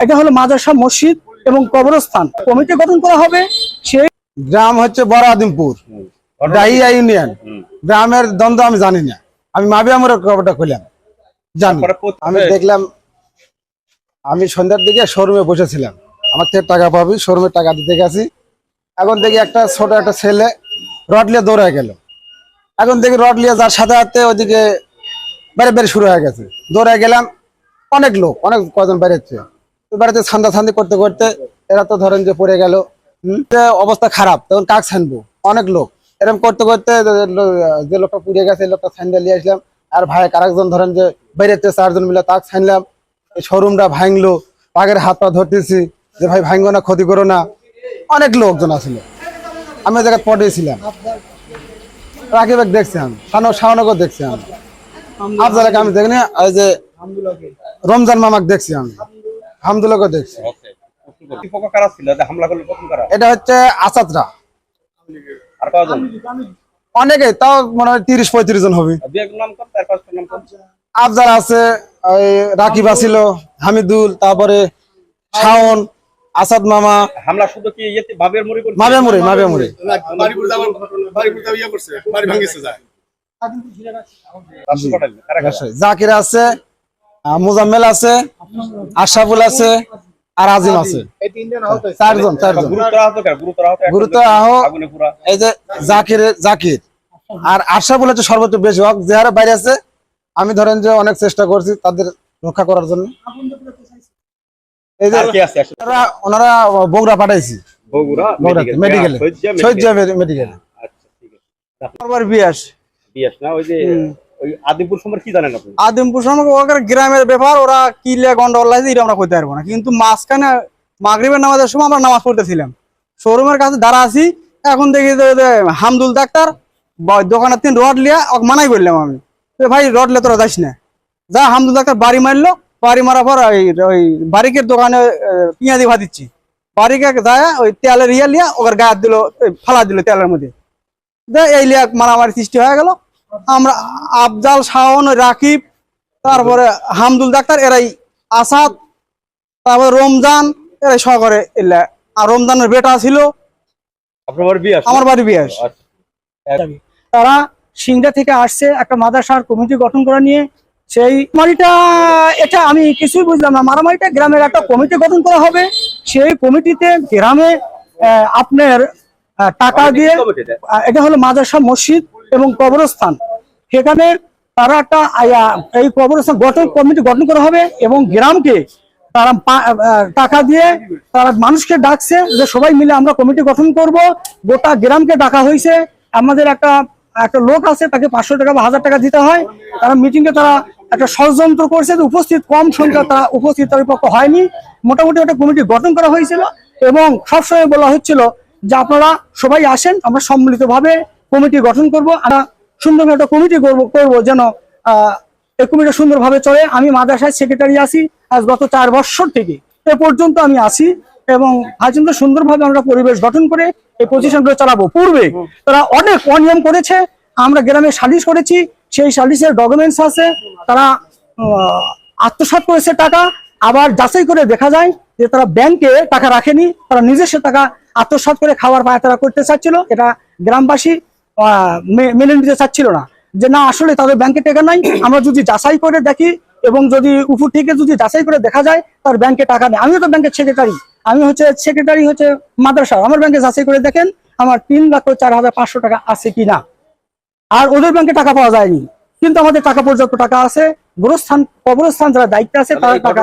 এটা হলো মাদ্রাসা মসজিদ এবং কবরস্থান। কমিটি গঠন করা হবে সেই গ্রাম হচ্ছে বড় আদিমপুর ডাইয়া ইউনিয়ন। গ্রামের দ্বন্দ্ব আমি জানি না। আমি মাবি আমার কবরটা খুললাম। জানি। আমি দেখলাম আমি সন্ধ্যার দিকে শোরুমে বসেছিলাম। আমার থেকে টাকা পাবি শোরুমে টাকা দিতে গেছি। এখন দেখি একটা ছোট একটা ছেলে রড নিয়ে দৌড়ায় গেল। এখন দেখি রড নিয়ে যার সাথে সাথে ওইদিকে বেড়ে বেড়ে শুরু হয়ে গেছে। দৌড়ায় গেলাম অনেক লোক অনেক কজন বেড়েছে। বেড়াতে ছান্দা ছান্দি করতে করতে এরা তো ধরেন যে পড়ে গেল অবস্থা খারাপ তখন কাক ছানবো? অনেক লোক। এরকম করতে করতে যে লোকটা পুড়ে গেছে লোকটা ছান্দা নিয়ে আসলাম। আর ভাই আরেকজন ধরেন যে বেড়েছে চারজন মিলে তাক ছানলাম শোরুমটা ভাঙলো পাগের হাত পা ধরতেছি যে ভাই ভাঙবো না ক্ষতি করো না। অনেক লোকজন আসছিল আমি ওই জায়গায় পড়েছিলাম। রাকিবেক দেখছি আমি শাহনগর দেখছি আমি। আফজালাকে আমি দেখিনি ওই যে রমজান মামাক দেখছি আমি। দেখছি। এটা হচ্ছে আসাদরা। আর কজন অনেকে তাও মনে হয় তিরিশ পঁয়ত্রিশ জন হবে। আফজাল আছে রাকিব আছিল হামিদুল তারপরে শাওন আসাদ মামা। হামলা শুধু কি ইয়েতে বাবের মুড়ি মাবে মুড়ি মাবে মুড়ি। বাড়িপুর আমার বাড়িপুর করছে বাড়ি ভাঙিছে যায় জাকির আছে মুজাম্মেল আছে আশাফুল আছে আর আজিম আছে। চারজন চারজন। গুরুতর এই যে জাকির জাকির। আর আশাফুল হচ্ছে সর্বোচ্চ বেশি। হোক যে হারে বাইরে আছে। আমি ধরেন যে অনেক চেষ্টা করছি তাদের রক্ষা করার জন্য। এই যে? ওনারা বগুড়া পাঠাইছি। বগুড়া মেডিকেলে শহীদ শহীদ মেডিকেলে আচ্ছা বিয়াস। বিয়াস না ওই যে আদিমপুর ওদের গ্রামের ব্যাপার ওরা গন্ডগোল আমরা পারব না। কিন্তু মাঝখানে মাগরিবের নামাজের সময় আমরা নামাজ শোরুমের কাছে এখন দেখি হামদুল ডাক্তার দোকানের তিন রড লিয়া মানাই করলাম আমি। ভাই রড লিয়া তোরা যাস না। যা হামদুল ডাক্তার বাড়ি মারলো বাড়ি মারার পর ওই ওই বারিকের দোকানে আহ, পেঁয়াজি ভাদিচ্ছি বারিকে যায় ওই তেলের ইয়া লিয়া ওকে গায়ে দিল ফালা দিল তেলের মধ্যে। এই লিয়া মারামারি সৃষ্টি হয়ে গেল। আমরা আফজাল শাওন রাকিব তারপরে হামদুল ডাক্তার এরাই আসাদ তারপরে রমজান এরাই সহকারে এলে। আর রমজানের বেটা ছিল আমার বাড়ি বিয়াস আচ্ছা। তারা সিংড়া থেকে আসছে একটা মাদ্রাসার কমিটি গঠন করে নিয়ে। সেই মারিটা এটা আমি কিছুই বুঝলাম না। মারামারিটা গ্রামের একটা কমিটি গঠন করা হবে। সেই কমিটিতে গ্রামে আপনার টাকা দিয়ে এটা? এটা হলো মাদ্রাসা মসজিদ। এবং কবরস্থান। সেখানে তারা একটা এই কবরস্থান গঠন, কমিটি গঠন করা হবে এবং গ্রামকে তারা টাকা দিয়ে তারা মানুষকে ডাকছে যে সবাই মিলে আমরা কমিটি গঠন করব। গোটা গ্রামকে ডাকা হয়েছে। আমাদের একটা একটা লোক আছে, তাকে পাঁচশো টাকা বা হাজার টাকা দিতে হয়। তারা মিটিংয়ে তারা একটা ষড়যন্ত্র করছে যে উপস্থিত, কম সংখ্যা তারা উপস্থিত, তাদের পক্ষ হয়নি। মোটামুটি একটা কমিটি গঠন করা হয়েছিল এবং সবসময় বলা হচ্ছিল যে আপনারা সবাই আসেন, আমরা সম্মিলিতভাবে কমিটি গঠন করব আমরা সুন্দরভাবে একটা কমিটি করব করব যেন এই কমিটি সুন্দরভাবে চলে। আমি মাদ্রাসায় সেক্রেটারি আছি আজ গত চার বছর থেকে। এ পর্যন্ত আমি আছি এবং আজন্ত সুন্দরভাবে আমরা পরিবেশ গঠন করে এই প্রতিষ্ঠানগুলো চালাবো। পূর্বে তারা অনেক অনিয়ম করেছে আমরা গ্রামে সালিশ করেছি সেই সালিশের ডকুমেন্টস আছে তারা আহ, আত্মসাৎ করেছে টাকা আবার যাচাই করে দেখা যায় যে তারা ব্যাংকে টাকা রাখেনি তারা নিজস্ব টাকা আত্মসাৎ করে খাওয়ার পায় তারা করতে চাচ্ছিল। এটা গ্রামবাসী মেনে নিতে চাচ্ছিল না যে না আসলে তাদের ব্যাংকে টাকা নাই আমরা যদি যাচাই করে দেখি এবং যদি উপর থেকে যদি যাচাই করে দেখা যায় তার ব্যাংকে টাকা নেই। আমিও তো ব্যাংকের সেক্রেটারি আমি হচ্ছে সেক্রেটারি হচ্ছে মাদ্রাসা। আমার ব্যাংকে যাচাই করে দেখেন আমার তিন লাখ চার হাজার পাঁচশো টাকা আছে কিনা। আর ওদের ব্যাংকে টাকা পাওয়া যায়নি। কিন্তু আমাদের টাকা পর্যাপ্ত টাকা আছে গোরস্থান কবরস্থান যারা দায়িত্বে আছে তারা টাকা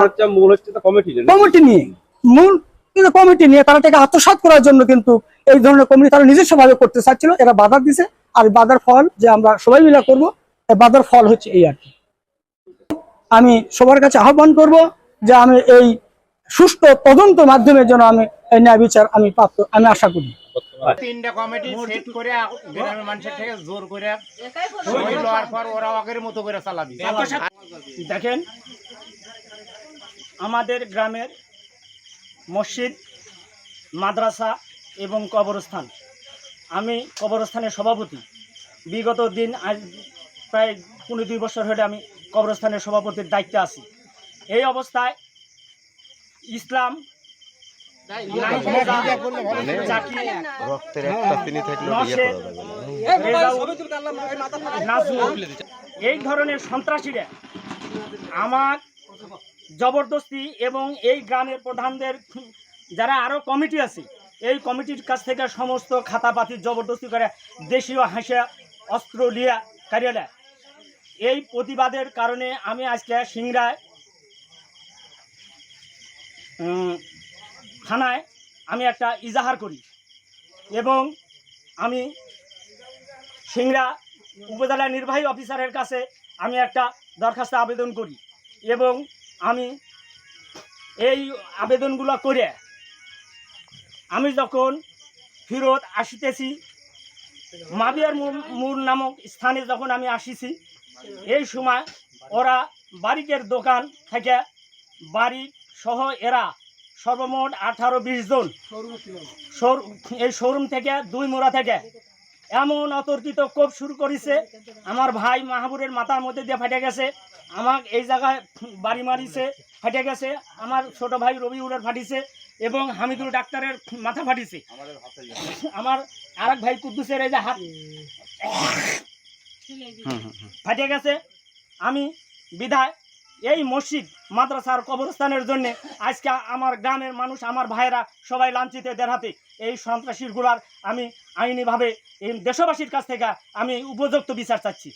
কমিটি নিয়ে। মূল কিন্তু কমিটি নিয়ে তারা টাকা আত্মসাৎ করার জন্য কিন্তু এই ধরনের কমিটি তারা নিজস্ব ভাবে করতে চাচ্ছিল এরা বাধা দিছে। আর বাধার ফল যে আমরা সবাই মিলে করব এই বাধার ফল হচ্ছে এই আর কি। আমি সবার কাছে আহ্বান করব যে আমি এই সুষ্ঠু তদন্ত মাধ্যমে যেন আমি এই ন্যায় বিচার আমি প্রাপ্ত আমি আশা করি। তিনটা কমিটি সেট করে গ্রামের মানুষের থেকে জোর করে সই লওয়ার পর ওরা আগের মতো করে চালাবি। দেখেন আমাদের গ্রামের মসজিদ মাদ্রাসা এবং কবরস্থান আমি কবরস্থানের সভাপতি। বিগত দিন আজ প্রায় পনেরো দুই বছর হলে আমি কবরস্থানের সভাপতির দায়িত্বে আছি। এই অবস্থায় ইসলাম এই ধরনের সন্ত্রাসীরা আমার জবরদস্তি এবং এই গ্রামের প্রধানদের যারা আরও কমিটি আছে এই কমিটির কাছ থেকে সমস্ত খাতাপাতি জবরদস্তি করে দেশীয় হাসা অস্ত্র লিয়া কারিয়ালা এই প্রতিবাদের কারণে আমি আজকে সিংড়ায় থানায় আমি একটা ইজাহার করি এবং আমি সিংড়া উপজেলা নির্বাহী অফিসারের কাছে আমি একটা দরখাস্ত আবেদন করি এবং আমি এই আবেদনগুলো করে আমি যখন ফিরত আসিতেছি, মাবিয়ার মূল নামক স্থানে যখন আমি আসিছি, এই সময় ওরা বারিকের দোকান থেকে বাড়ি সহ এরা সর্বমোট আঠারো বিশ জন এই শোরুম থেকে দুই মোড়া থেকে এমন অতর্কিত কোপ শুরু করেছে, আমার ভাই মাহবুরের মাথার মধ্যে দিয়ে ফেটে গেছে। আমার এই জায়গায় বাড়ি মারিছে ফেটে গেছে। আমার ছোট ভাই রবি রবিউলের ফাটিছে এবং হামিদুল ডাক্তারের মাথা ফাটিছে। আমার আরেক ভাই কুদ্দুসের এই যে হাত ফাটে গেছে। আমি বিধায় এই মসজিদ, মাদ্রাসার কবরস্থানের জন্য আজকে আমার গ্রামের মানুষ, আমার ভাইয়েরা সবাই লাঞ্ছিত দেড়হাতে এই সন্ত্রাসীগুলার আমি আইনিভাবে এই দেশবাসীর কাছ থেকে আমি উপযুক্ত বিচার চাচ্ছি।